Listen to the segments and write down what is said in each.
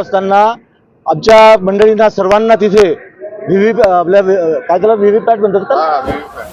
असताना आमच्या मंडळींना सर्वांना तिथे व्हीव्ही आपल्या काय त्याला व्हीव्ही पॅट म्हणतात का?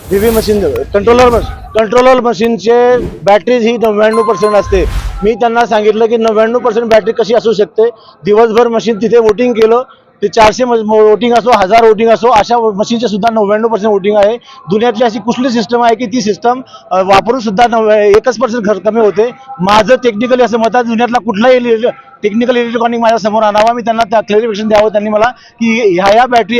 व्हीव्ही मशीन कंट्रोलर कंट्रोलर मशीनचे बॅटरी ही नव्याण्णव पर्सेंट असते. मी त्यांना सांगितलं की नव्याण्णव पर्सेंट बॅटरी कशी असू शकते? दिवसभर मशीन तिथे वोटिंग केलं ते चारशे वोटिंग असो हजार वोटिंग असो अशा मशीनचे सुद्धा नव्याण्णव पर्सेंट वोटिंग आहे. दुनियातली अशी कुठली सिस्टम आहे की ती सिस्टम वापरून सुद्धा एकच पर्सेंट खर्च कमी होते. माझं टेक्निकली असं मत आहे दुनियातला कुठलाही टेक्निकल इलेक्ट्रॉनिक माझ्यासमोर आणावा. मी त्यांना त्या क्लॅरिफिकेशन द्यावं त्यांनी मला की ह्या ह्या बॅटरी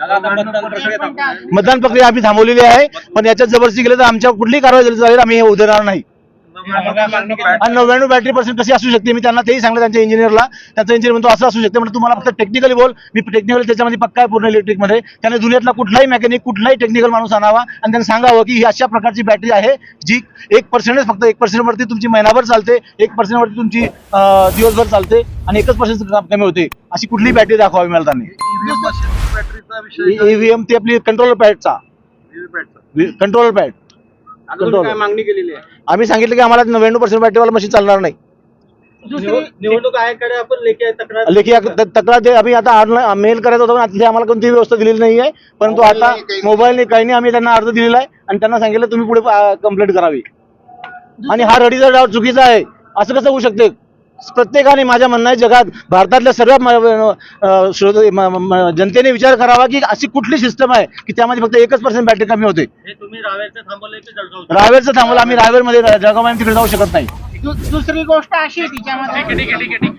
मतदान प्रक्रिया आम्ही थांबवलेली आहे पण याच्यात जबरदस्ती केली तर आमच्या कुठलीही कारवाई झाली आम्ही हे देणार नाही. आणि नव्याण्णव बॅटरी पर्सेंट कशी असू शकते मी त्यांना तेही सांगलं त्यांच्या इंजिनियरला त्यांचा इंजिनियर म्हणतो असं असू शकते. म्हणजे तुम्हाला फक्त टेक्निकली बोल. मी टेक्निकल त्याच्यामध्ये पक्का आहे पूर्ण इलेक्ट्रिकमध्ये त्याने दुनियातला कुठलाही मेकॅनिक कुठलाही टेक्निकल माणूस आणावा आणि त्यांना सांगावं की ही अशा प्रकारची बॅटरी आहे जी एक पर्सेंटच फक्त एक पर्सेंटवरती तुमची महिनाभर चालते एक पर्सेंटवरती तुमची दिवसभर चालते आणि एकच पर्सेंट कमी होते. अशी कुठली बॅटरी दाखवावी मला त्यांनी. ईव्हीएम ती आपली कंट्रोलर पॅडचा. कंट्रोलर पॅड काय मागणी केलेली आहे? आम्ही सांगितलं की आम्हाला नव्याण्णव पर्सेंट बॅटरीवाला मशीन चालणार नाही. निवड- निवडणूक आयोगाकडे आपण लेखी तक्रार लेखी त- तक्रार दे आम्ही आता मेल करायचा होता पण ते आम्हाला कोणतीही व्यवस्था दिलेली नाही आहे. परंतु आता मोबाईलने काही. नाही आम्ही त्यांना अर्ज दिलेला आहे आणि त्यांना सांगितलं तुम्ही पुढे कंप्लेंट करावी. आणि हा रडीचा डाव चुकीचा आहे. असं कसं होऊ शकते? प्रत्येकाने माझ्या म्हणणं आहे जगात भारतातल्या सर्व जनतेने विचार करावा की अशी कुठली सिस्टम आहे की त्यामध्ये फक्त एकच पर्सेंट बॅटरी कमी होते हे तुम्ही रावेरचं थांबवलं आम्ही रावेरमध्ये जळगाव तिकडे जाऊ शकत नाही. दुसरी गोष्ट अशी आहे तिच्यामध्ये